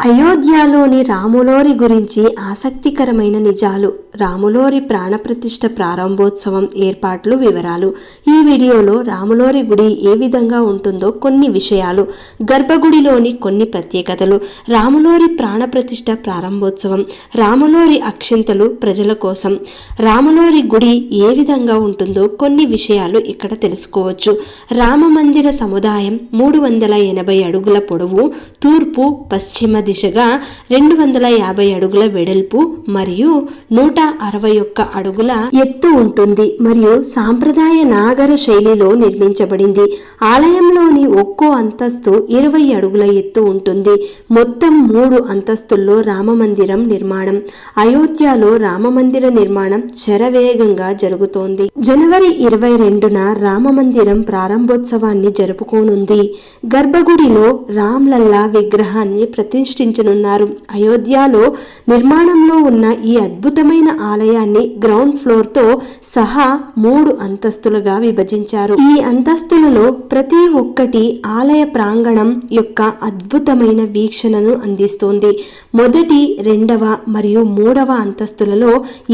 అయోధ్యలోని రాములోరి గురించి ఆసక్తికరమైన నిజాలు. రాములోరి ప్రాణప్రతిష్ఠ ప్రారంభోత్సవం ఏర్పాట్లు వివరాలు. ఈ వీడియోలో రాములోరి గుడి ఏ విధంగా ఉంటుందో కొన్ని విషయాలు. గర్భగుడిలోని కొన్ని ప్రత్యేకతలు. రాములోరి ప్రాణప్రతిష్ఠ ప్రారంభోత్సవం. రాములోరి అక్షింతలు ప్రజల కోసం. రాములోరి గుడి ఏ విధంగా ఉంటుందో కొన్ని విషయాలు ఇక్కడ తెలుసుకోవచ్చు. రామమందిర సముదాయం మూడు వందల ఎనభై అడుగుల పొడవు. తూర్పు పశ్చిమ దిశగా రెండు వందల యాభై అడుగుల వెడల్పు మరియు నూట అరవై ఒక్క అడుగుల ఎత్తు ఉంటుంది మరియు సాంప్రదాయ నాగర శైలిలో నిర్మించబడింది. ఆలయంలోని ఒక్కో అంతస్తు ఇరవై అడుగుల ఎత్తు ఉంటుంది. మొత్తం మూడు అంతస్తుల్లో రామమందిరం నిర్మాణం. అయోధ్యలో రామమందిర నిర్మాణం శరవేగంగా జరుగుతోంది. జనవరి ఇరవై రెండున రామమందిరం ప్రారంభోత్సవాన్ని జరుపుకోనుంది. గర్భగుడిలో రామ్లల్లా విగ్రహాన్ని ప్రతిష్ఠించనున్నారు అయోధ్యలో నిర్మాణంలో ఉన్న ఈ అద్భుతమైన ఆలయాన్ని గ్రౌండ్ ఫ్లోర్తో సహా మూడు అంతస్తులుగా విభజించారు. ఈ అంతస్తులలో ప్రతి ఒక్కటి ఆలయ ప్రాంగణం యొక్క అద్భుతమైన వీక్షణను అందిస్తోంది. మొదటి రెండవ మరియు మూడవ అంతస్తులలో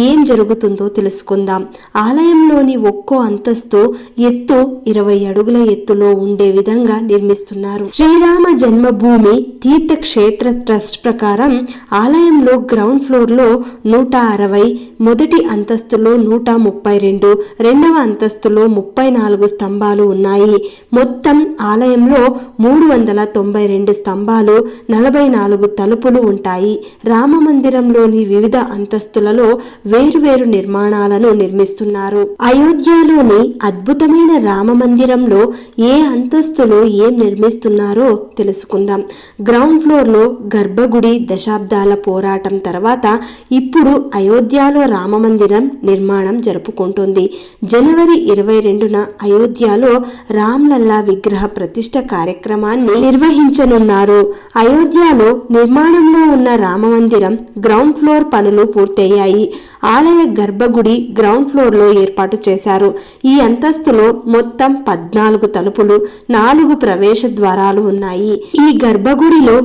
ఏం జరుగుతుందో తెలుసుకుందాం. ఆలయంలోని ఒక్కో అంతస్తు ఎత్తు ఇరవై అడుగుల ఎత్తులో ఉండే విధంగా నిర్మిస్తున్నారు. శ్రీరామ జన్మభూమి తీర్థక్షేత్ర ట్రస్ట్ ప్రకారం ఆలయంలో గ్రౌండ్ ఫ్లోర్లో నూట అరవై మొదటి అంతస్తులో నూట ముప్పై రెండు రెండవ అంతస్తులో ముప్పై నాలుగు స్తంభాలు ఉన్నాయి. మొత్తం ఆలయంలో మూడు వందల తొంభై రెండు స్తంభాలు నలభై నాలుగు తలుపులు ఉంటాయి. రామ మందిరంలోని వివిధ అంతస్తులలో వేరువేరు నిర్మాణాలను నిర్మిస్తున్నారు. అయోధ్యలోని అద్భుతమైన రామ మందిరంలో ఏ అంతస్తులో ఏం నిర్మిస్తున్నారో తెలుసుకుందాం. గ్రౌండ్ ఫ్లోర్లో గర్భగుడి దశాబ్దాల పోరాటం తర్వాత ఇప్పుడు అయోధ్యలో రామమందిరం నిర్మాణం జరుపుకుంటుంది. జనవరి ఇరవై రెండున అయోధ్యలో రామ్లల్లా విగ్రహ ప్రతిష్ట కార్యక్రమాన్ని నిర్వహించనున్నారు. అయోధ్యలో నిర్మాణంలో ఉన్న రామమందిరం గ్రౌండ్ ఫ్లోర్ పనులు పూర్తయ్యాయి. ఆలయ గర్భగుడి గ్రౌండ్ ఫ్లోర్లో ఏర్పాటు చేశారు. ఈ అంతస్తులో మొత్తం పద్నాలుగు తలుపులు నాలుగు ప్రవేశ ద్వారాలు ఉన్నాయి. ఈ గర్భగుడిలో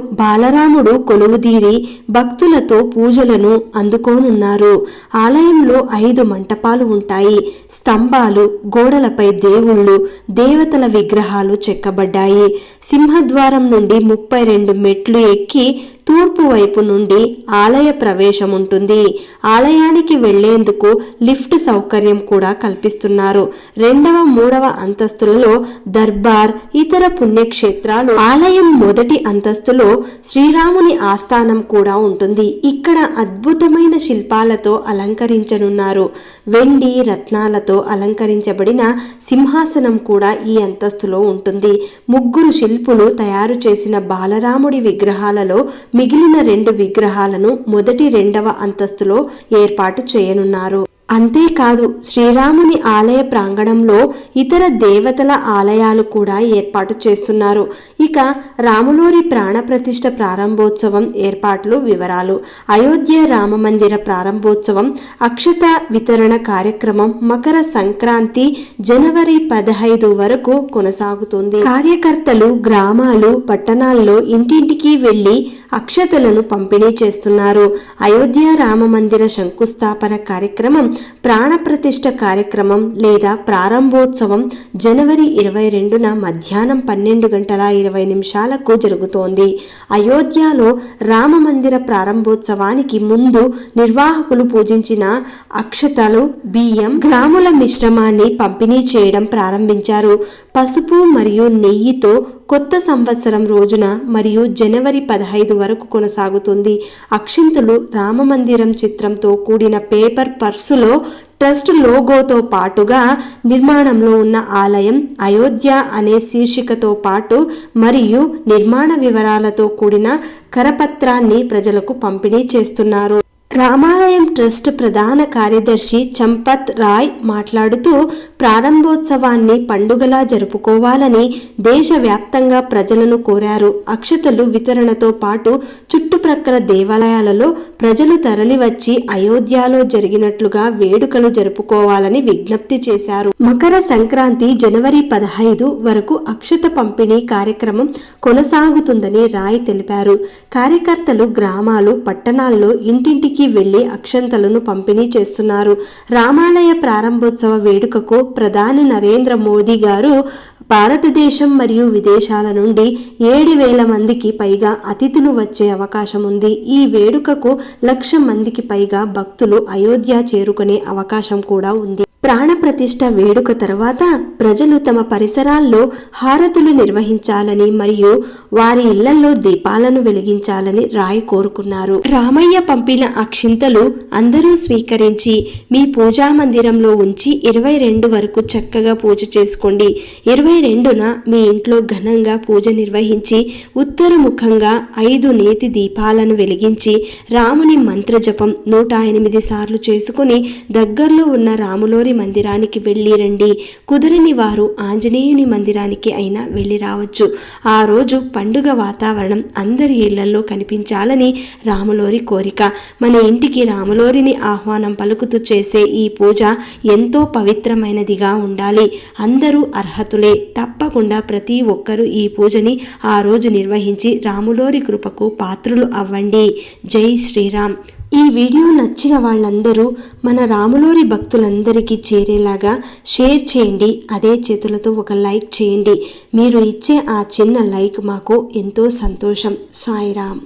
బాలరాముడు కొలువుదీరి భక్తులతో పూజలను అందుకోనున్నారు. ఆలయంలో ఐదు మంటపాలు ఉంటాయి. స్తంభాలు గోడలపై దేవుళ్ళు దేవతల విగ్రహాలు చెక్కబడ్డాయి. సింహద్వారం నుండి ముప్పై రెండు మెట్లు ఎక్కి తూర్పు వైపు నుండి ఆలయ ప్రవేశం ఉంటుంది ఆలయానికి వెళ్ళేందుకు లిఫ్ట్ సౌకర్యం కూడా కల్పిస్తున్నారు. రెండవ మూడవ అంతస్తులలో దర్బార్ ఇతర పుణ్యక్షేత్రాలు ఆలయం మొదటి అంతస్తులో శ్రీరాముని ఆస్థానం కూడా ఉంటుంది. ఇక్కడ అద్భుతమైన శిల్పాలతో అలంకరించనున్నారు. వెండి రత్నాలతో అలంకరించబడిన సింహాసనం కూడా ఈ అంతస్తులో ఉంటుంది. ముగ్గురు శిల్పులు తయారు చేసిన బాలరాముడి విగ్రహాలలో మిగిలిన రెండు విగ్రహాలను మొదటి రెండవ అంతస్తులో ఏర్పాటు చేయనున్నారు. అంతేకాదు శ్రీరాముని ఆలయ ప్రాంగణంలో ఇతర దేవతల ఆలయాలు కూడా ఏర్పాటు చేస్తున్నారు. ఇక రాములోరి ప్రాణప్రతిష్ఠ ప్రారంభోత్సవం ఏర్పాట్లు వివరాలు. అయోధ్య రామమందిర ప్రారంభోత్సవం అక్షత వితరణ కార్యక్రమం మకర సంక్రాంతి జనవరి పదహైదు వరకు కొనసాగుతుంది. కార్యకర్తలు గ్రామాలు పట్టణాల్లో ఇంటింటికి వెళ్ళి అక్షతలను పంపిణీ చేస్తున్నారు. అయోధ్య రామమందిర శంకుస్థాపన కార్యక్రమం ప్రాణప్రతిష్ఠ కార్యక్రమం లేదా ప్రారంభోత్సవం జనవరి ఇరవై రెండున మధ్యాహ్నం పన్నెండు గంటల ఇరవై నిమిషాలకు జరుగుతోంది. అయోధ్యలో రామమందిర ప్రారంభోత్సవానికి ముందు నిర్వాహకులు పూజించిన అక్షతలు బియ్యం గ్రాముల మిశ్రమాన్ని పంపిణీ చేయడం ప్రారంభించారు. పసుపు మరియు నెయ్యితో కొత్త సంవత్సరం రోజున మరియు జనవరి పదహైదు వరకు కొనసాగుతుంది. అక్షింతలు రామమందిరం చిత్రంతో కూడిన పేపర్ పర్సులో ట్రస్ట్ లోగోతో పాటుగా నిర్మాణంలో ఉన్న ఆలయం అయోధ్య అనే శీర్షికతో పాటు మరియు నిర్మాణ వివరాలతో కూడిన కరపత్రాన్ని ప్రజలకు పంపిణీ చేస్తున్నారు. రామాలయం ట్రస్ట్ ప్రధాన కార్యదర్శి చంపత్ రాయ్ మాట్లాడుతూ ప్రారంభోత్సవాన్ని పండుగలా జరుపుకోవాలని దేశవ్యాప్తంగా ప్రజలను కోరారు. అక్షతలు వితరణతో పాటు చుట్టుప్రక్కల దేవాలయాలలో ప్రజలు తరలివచ్చి అయోధ్యలో జరిగినట్లుగా వేడుకలు జరుపుకోవాలని విజ్ఞప్తి చేశారు. మకర సంక్రాంతి జనవరి పదహైదు వరకు అక్షత పంపిణీ కార్యక్రమం కొనసాగుతుందని రాయ్ తెలిపారు. కార్యకర్తలు గ్రామాలు పట్టణాల్లో ఇంటింటికి ఇంటింటికి వెళ్ళి అక్షంతలను పంపిణీ చేస్తున్నారు. రామాలయ ప్రారంభోత్సవ వేడుకకు ప్రధాని నరేంద్ర మోదీ గారు భారతదేశం మరియు విదేశాల నుండి ఏడు వేల మందికి పైగా అతిథులు వచ్చే అవకాశం ఉంది. ఈ వేడుకకు లక్ష మందికి పైగా భక్తులు అయోధ్య చేరుకునే అవకాశం కూడా ఉంది. ప్రాణప్రతిష్ఠ వేడుక తర్వాత ప్రజలు తమ పరిసరాల్లో హారతులు నిర్వహించాలని మరియు వారి ఇళ్ళలో దీపాలను వెలిగించాలని రాయ్ కోరుకున్నారు. రామయ్య పంపిన అక్షింతలు అందరూ స్వీకరించి మీ పూజా మందిరంలో ఉంచి ఇరవై రెండు వరకు చక్కగా పూజ చేసుకోండి. ఇరవై రెండున మీ ఇంట్లో ఘనంగా పూజ నిర్వహించి ఉత్తరముఖంగా ఐదు నేతి దీపాలను వెలిగించి రాముని మంత్రజపం నూట ఎనిమిది సార్లు చేసుకుని దగ్గరలో ఉన్న రాములోరి మందిరానికి వెళ్ళి రండి. కుదరని వారు ఆంజనేయుని మందిరానికి అయినా వెళ్ళి రావచ్చు. ఆ రోజు పండుగ వాతావరణం అందరి ఇళ్ళలో కనిపించాలని రాములోరి కోరిక. మన ఇంటికి రాములోరిని ఆహ్వానం పలుకుతూ చేసే ఈ పూజ ఎంతో పవిత్రమైనదిగా ఉండాలి. అందరూ అర్హతులే. తప్పకుండా ప్రతి ఒక్కరూ ఈ పూజని ఆ రోజు నిర్వహించి రాములోరి కృపకు పాత్రులు అవ్వండి. జై శ్రీరామ్. ఈ వీడియో నచ్చిన వాళ్ళందరూ మన రాములోరి భక్తులందరికీ చేరేలాగా షేర్ చేయండి. అదే చేతులతో ఒక లైక్ చేయండి. మీరు ఇచ్చే ఆ చిన్న లైక్ మాకు ఎంతో సంతోషం. సాయిరామ్.